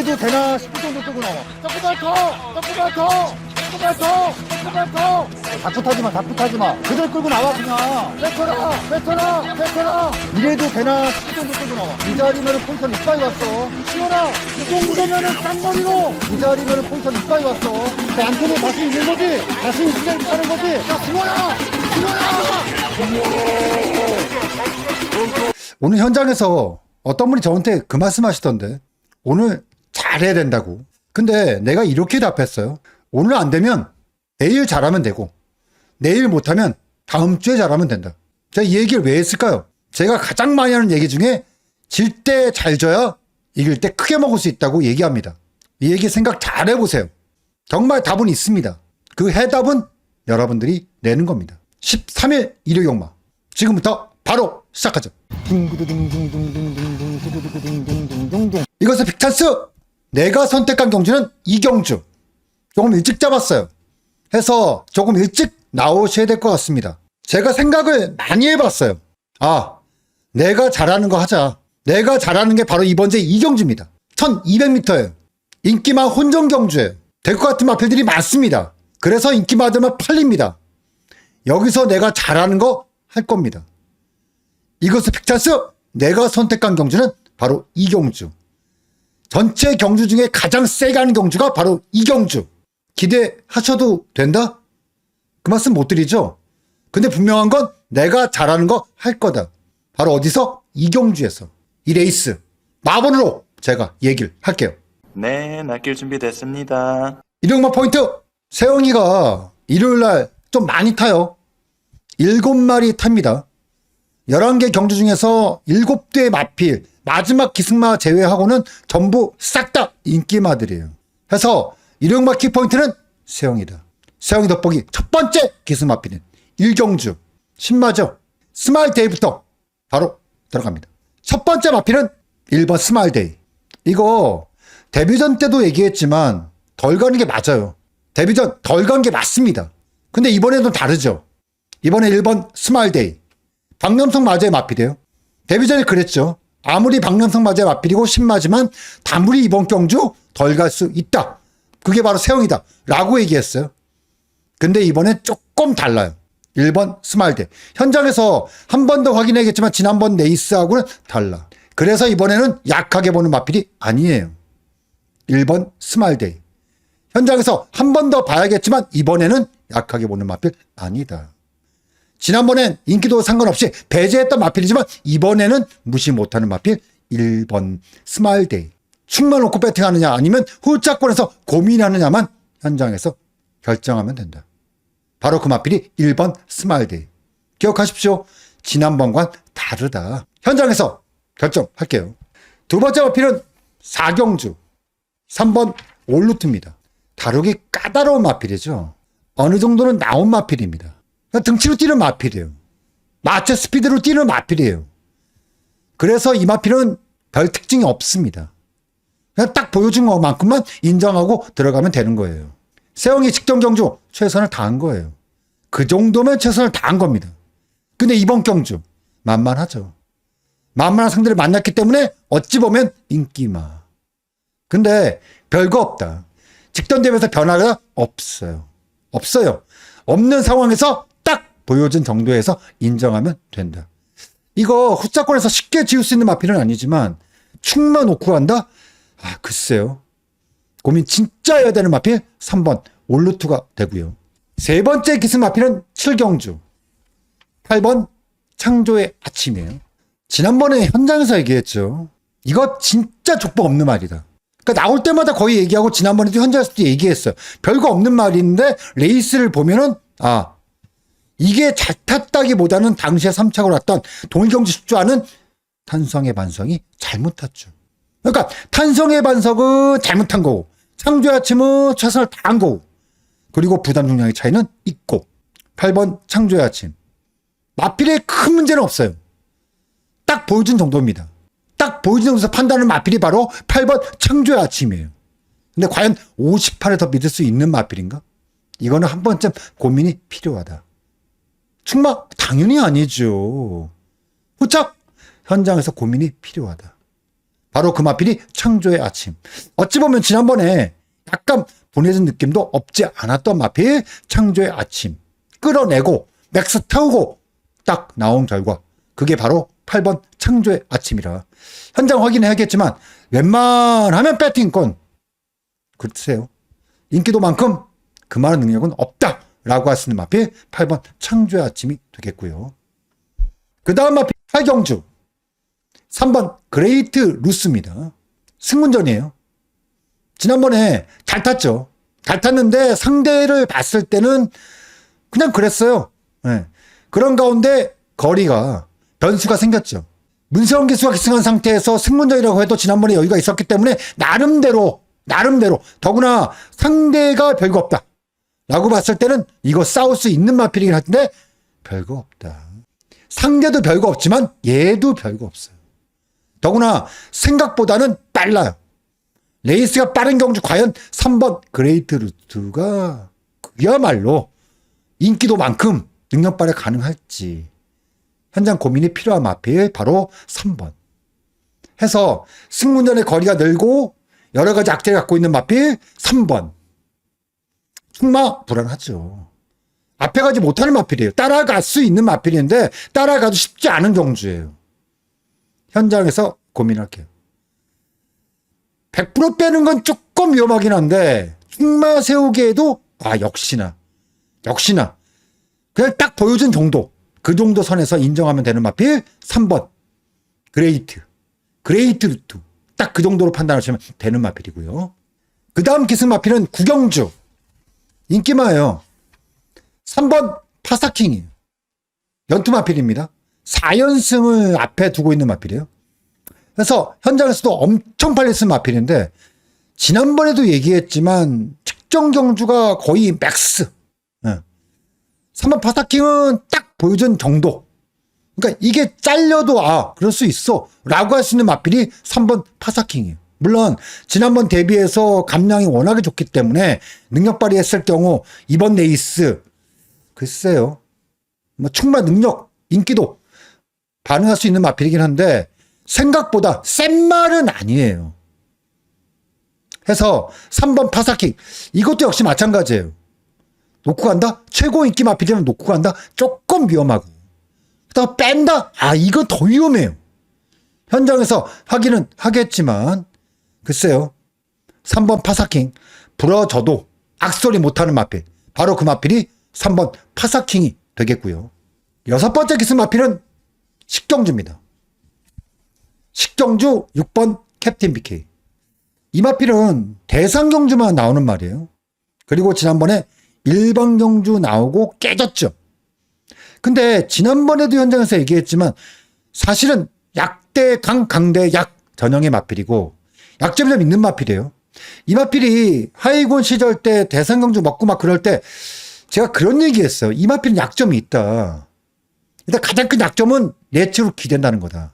이래도 되나 싶을 정도 끌고 나와. 조금만 더! 조금만 더! 조금만 더! 조금만 더! 다풋하지 마, 다풋하지 마. 그대로 끌고 나와, 그냥. 뱉어라! 뱉어라! 뱉어라! 이래도 되나 싶을 정도 끌고 나와. 이 자리면은 포지션 이빨 왔어. 시원아! 이 정도면은 쌍머리로! 이 자리면은 포지션 이빨 왔어. 그 안쪽에 다시 있는 거지? 다시 있으면 하는 거지? 야, 시원아! 시원아! 오늘 현장에서 어떤 분이 저한테 그 말씀 하시던데 오늘 잘해야 된다고. 근데 내가 이렇게 답했어요. 오늘 안 되면 내일 잘하면 되고, 내일 못하면 다음 주에 잘하면 된다. 제가 이 얘기를 왜 했을까요? 제가 가장 많이 하는 얘기 중에 질 때 잘 져야 이길 때 크게 먹을 수 있다고 얘기합니다. 이 얘기 생각 잘 해보세요. 정말 답은 있습니다. 그 해답은 여러분들이 내는 겁니다. 13일 일요 용마. 지금부터 바로 시작하죠. 이것은 빅찬스 내가 선택한 경주는 이경주. 조금 일찍 잡았어요. 해서 조금 일찍 나오셔야 될 것 같습니다. 제가 생각을 많이 해봤어요. 아, 내가 잘하는 거 하자. 내가 잘하는 게 바로 이번 제 이경주입니다. 1200m예요. 인기만 혼전 경주예요. 될 것 같은 마필들이 많습니다. 그래서 인기 많으면 팔립니다. 여기서 내가 잘하는 거 할 겁니다. 이것은 빅찬스! 내가 선택한 경주는 바로 이경주. 전체 경주 중에 가장 세게 하는 경주가 바로 이 경주. 기대하셔도 된다? 그 말씀 못 드리죠? 근데 분명한 건 내가 잘하는 거 할 거다. 바로 어디서? 이 경주에서. 이 레이스. 마번으로 제가 얘기를 할게요. 네, 낚일 준비 됐습니다. 이령마 포인트! 세영이가 일요일 날 좀 많이 타요. 일곱 마리 탑니다. 11개 경주 중에서 7대의 마필, 마지막 기승마 제외하고는 전부 싹 다 인기마들이에요. 해서 일용마 키포인트는 세영이다. 세영이 돋보기 첫 번째 기승마필은 일경주, 신마죠. 스마일데이부터 바로 들어갑니다. 첫 번째 마필은 1번 스마일데이. 이거 데뷔전 때도 얘기했지만 덜 가는 게 맞아요. 데뷔전 덜 간 게 맞습니다. 근데 이번에도 다르죠. 이번에 1번 스마일데이. 박명성 마저의 마필이에요. 데뷔전에 그랬죠. 아무리 박명성 마저의 마필이고 신마지만 다무리 이번 경주 덜 갈 수 있다. 그게 바로 세영이다. 라고 얘기했어요. 근데 이번엔 조금 달라요. 1번 스마일데이. 현장에서 한 번 더 확인해야겠지만 지난번 레이스하고는 달라. 그래서 이번에는 약하게 보는 마필이 아니에요. 1번 스마일데이. 현장에서 한 번 더 봐야겠지만 이번에는 약하게 보는 마필 아니다. 지난번엔 인기도 상관없이 배제했던 마필이지만 이번에는 무시 못하는 마필 1번 스마일데이. 축만 놓고 배팅하느냐 아니면 홀짝권에서 고민하느냐만 현장에서 결정하면 된다. 바로 그 마필이 1번 스마일데이. 기억하십시오. 지난번과는 다르다. 현장에서 결정할게요. 두 번째 마필은 사경주. 3번 올루트입니다. 다루기 까다로운 마필이죠. 어느 정도는 나온 마필입니다. 등치로 뛰는 마필이에요. 마체 스피드로 뛰는 마필이에요. 그래서 이 마필은 별 특징이 없습니다. 그냥 딱 보여준 것만큼만 인정하고 들어가면 되는 거예요. 세영이 직전 경주 최선을 다한 거예요. 그 정도면 최선을 다한 겁니다. 근데 이번 경주 만만하죠. 만만한 상대를 만났기 때문에 어찌 보면 인기마. 근데 별거 없다. 직전 대회에서 변화가 없어요. 없어요. 없는 상황에서 딱 보여준 정도에서 인정하면 된다. 이거 후자권에서 쉽게 지울 수 있는 마필은 아니지만 놓고 간다? 아 글쎄요. 고민 진짜 해야 되는 마필 3번 올루투가 되고요. 세 번째 기승 마필은 칠경주. 8번 창조의 아침이에요. 지난번에 현장에서 얘기했죠. 이거 진짜 족보 없는 말이다. 그러니까 나올 때마다 거의 얘기하고 지난번에도 현장에서도 얘기했어요. 별거 없는 말인데 레이스를 보면은 아 이게 잘 탔다기보다는 당시에 3착을 왔던 동일경주 숙주와는 탄성의 반성이 잘못 탔죠. 그러니까 탄성의 반성은 잘못한 거고 창조의 아침은 최선을 다한 거고 그리고 부담 중량의 차이는 있고 8번 창조의 아침 마필에 큰 문제는 없어요. 딱 보여준 정도입니다. 딱 보여준 정도에서 판단하는 마필이 바로 8번 창조의 아침이에요. 근데 과연 58에 더 믿을 수 있는 마필인가? 이거는 한 번쯤 고민이 필요하다. 충마 당연히 아니죠. 후착 현장에서 고민이 필요하다. 바로 그 마필이 창조의 아침. 어찌 보면 지난번에 약간 보내준 느낌도 없지 않았던 마필 창조의 아침. 끌어내고 맥스 태우고 딱 나온 결과 그게 바로 8번 창조의 아침이라 현장 확인해야겠지만 웬만하면 배팅권 글쎄요 인기도만큼 그만한 능력은 없다 라고 할수 있는 마필 8번 창조의 아침이 되겠고요 그 다음 마필 팔경주 3번 그레이트 루스입니다 승문전이에요 지난번에 잘 탔죠 잘 탔는데 상대를 봤을 때는 그냥 그랬어요 예. 그런 가운데 거리가 변수가 생겼죠. 문세영 기수가 기승한 상태에서 승문전이라고 해도 지난번에 여유가 있었기 때문에 나름대로 나름대로 더구나 상대가 별거 없다. 라고 봤을 때는 이거 싸울 수 있는 마필이긴 한데 별거 없다. 상대도 별거 없지만 얘도 별거 없어요. 더구나 생각보다는 빨라요. 레이스가 빠른 경주 과연 3번 그레이트 루트가 그야말로 인기도 만큼 능력 발휘 가능할지 현장 고민이 필요한 마필 바로 3번 해서 승문전의 거리가 늘고 여러 가지 악재를 갖고 있는 마필 3번 승마 불안하죠 앞에 가지 못하는 마필이에요 따라갈 수 있는 마필인데 따라가도 쉽지 않은 경주예요 현장에서 고민할게요 100% 빼는 건 조금 위험하긴 한데 승마 세우기에도 아 역시나 역시나 그냥 딱 보여준 정도. 그 정도 선에서 인정하면 되는 마필 3번. 그레이트. 그레이트 루트. 딱 그 정도로 판단하시면 되는 마필이고요. 그 다음 기승 마필은 구경주. 인기마예요. 3번 파사킹이에요. 연투 마필입니다. 4연승을 앞에 두고 있는 마필이에요. 그래서 현장에서도 엄청 쓴 마필인데 지난번에도 얘기했지만 측정 경주가 거의 맥스. 예. 3번 파사킹은 딱 보여준 정도. 그러니까 이게 잘려도 아 그럴 수 있어 라고 할 수 있는 마필이 3번 파사킹이에요. 물론 지난번 대비해서 감량이 워낙에 좋기 때문에 능력 발휘했을 경우 이번 레이스 글쎄요. 뭐 충분한 능력, 인기도 반응할 수 있는 마필이긴 한데 생각보다 센 말은 아니에요. 해서 3번 파사킹 이것도 역시 마찬가지예요. 놓고 간다? 최고 인기 마필이면 놓고 간다? 조금 위험하고. 그다음 뺀다? 아, 이건 더 위험해요. 현장에서 확인은 하겠지만, 글쎄요. 3번 파사킹, 부러져도 악소리 못하는 마필. 바로 그 마필이 3번 파사킹이 되겠고요. 여섯 번째 기술 마필은 식경주입니다. 식경주 6번 캡틴 BK. 이 마필은 대상 경주만 나오는 말이에요. 그리고 지난번에 일반 경주 나오고 깨졌죠. 근데 지난번에도 현장에서 얘기했지만 사실은 약대 강 강대 약 전형의 마필이고 약점이 좀 있는 마필이에요. 이 마필이 하이곤 시절 때 대상 경주 먹고 막 그럴 때 제가 그런 얘기했어요. 이 마필은 약점이 있다. 일단 가장 큰 약점은 내치로 기댄다는 거다.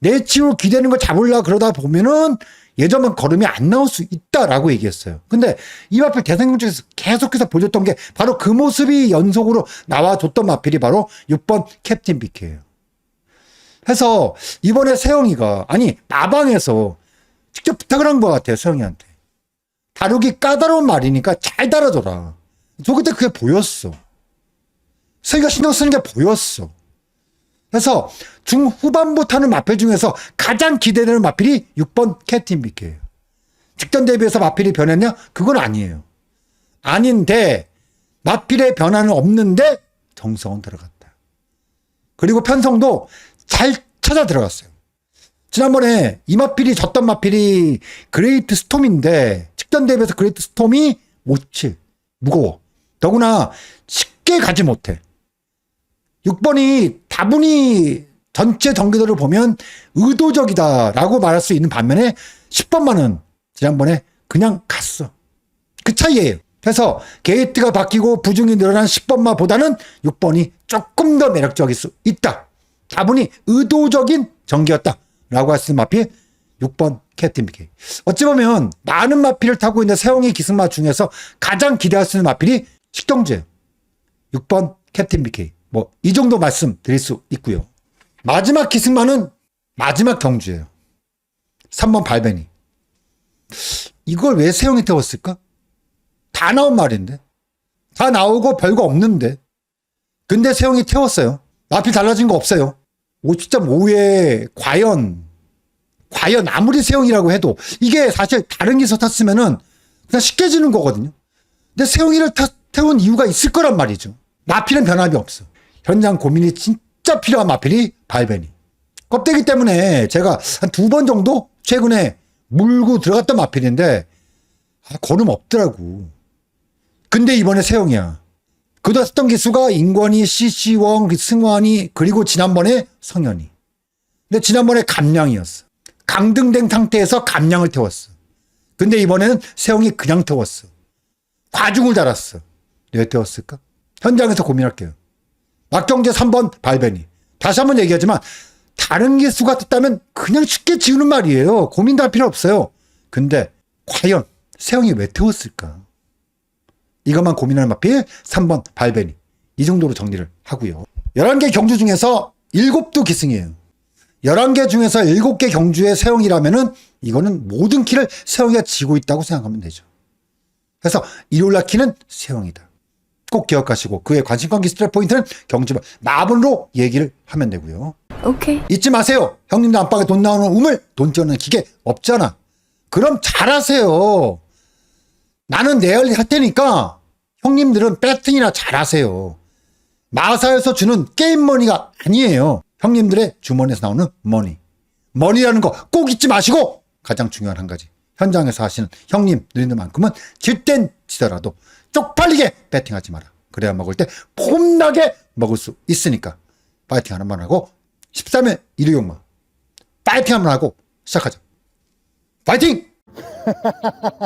내치로 기대는 걸 잡으려 그러다 보면은 예전만 걸음이 안 나올 수 있다라고 얘기했어요. 근데 이 마필 대상경주에서 계속해서 보여줬던 게 바로 그 모습이 연속으로 나와줬던 마필이 바로 6번 캡틴 비키예요. 해서 이번에 세영이가 아니 마방에서 직접 부탁을 한 것 같아요 세영이한테 다루기 까다로운 말이니까 잘 다뤄줘라. 저 그때 그게 보였어. 세영이가 신경 쓰는 게 보였어. 그래서 중후반부 타는 마필 중에서 가장 기대되는 마필이 6번 캡틴 비케예요. 직전 대비해서 마필이 변했냐? 그건 아니에요. 아닌데 마필의 변화는 없는데 정성은 들어갔다. 그리고 편성도 잘 찾아 들어갔어요. 지난번에 이 마필이 졌던 마필이 그레이트 스톰인데 직전 대비해서 그레이트 스톰이 못 칠. 무거워. 더구나 쉽게 가지 못해. 6번이 다분히 전체 전기도를 보면 의도적이다라고 말할 수 있는 반면에 10번만은 지난번에 그냥 갔어. 그 차이예요. 그래서 게이트가 바뀌고 부중이 늘어난 10번마 보다는 6번이 조금 더 매력적일 수 있다. 다분히 의도적인 전기였다. 라고 할 수 있는 마필 6번 캡틴 비케이. 어찌 보면 많은 마필을 타고 있는 세영이 기승마 중에서 가장 기대할 수 있는 마필이 식경주예요. 6번 캡틴 BK. 뭐 이 정도 말씀 드릴 수 있고요. 마지막 기승마는 마지막 경주예요. 3번 발베니. 이걸 왜 세영이 태웠을까? 다 나온 말인데. 다 나오고 별거 없는데. 근데 세영이 태웠어요. 앞이 달라진 거 없어요. 50.5에 과연, 과연 아무리 세영이라고 해도 이게 사실 다른 기서 탔으면은 그냥 쉽게 지는 거거든요. 근데 세영이를 타- 태운 이유가 있을 거란 말이죠. 마필은 변함이 없어. 현장 고민이 진짜 필요한 마필이 발베니. 껍데기 때문에 제가 한 두 번 정도 최근에 물고 들어갔던 마필인데 아, 거름 없더라고. 근데 이번에 세영이야. 그다 썼던 기수가 인권이, CC원, 그 승환이, 그리고 지난번에 성현이. 근데 지난번에 감량이었어. 강등된 상태에서 감량을 태웠어. 근데 이번에는 세영이 그냥 태웠어. 과중을 달았어. 왜 태웠을까? 현장에서 고민할게요. 막경제 3번 발베니. 다시 한번 얘기하지만 다른 기수가 떴다면 그냥 쉽게 지우는 말이에요. 고민도 할 필요 없어요. 근데 과연 세영이 왜 태웠을까? 이것만 고민할 마필 3번 발베니. 이 정도로 정리를 하고요. 11개 경주 중에서 7도 기승이에요. 11개 중에서 7개 경주의 세영이라면은 이거는 모든 키를 세영이가 지고 있다고 생각하면 되죠. 그래서 일요일날 키는 세영이다. 꼭 기억하시고 그의 관심관 기스트랩 포인트는 경주만 마블로 얘기를 하면 되고요. 오케이. 잊지 마세요. 형님들 안방에 돈 나오는 우물, 돈 찌우는 기계 없잖아. 그럼 잘하세요. 나는 내열 할 테니까 형님들은 배팅이나 잘하세요. 마사에서 주는 게임 머니가 아니에요. 형님들의 주머니에서 나오는 머니. 머니라는 거 꼭 잊지 마시고 가장 중요한 한 가지. 현장에서 하시는 형님, 누님들만큼은 질땐 지더라도 쪽팔리게 배팅하지 마라. 그래야 먹을 때 폼나게 먹을 수 있으니까 파이팅 하나만 하고 13일 일요일만 파이팅 한번 하고 시작하자. 파이팅!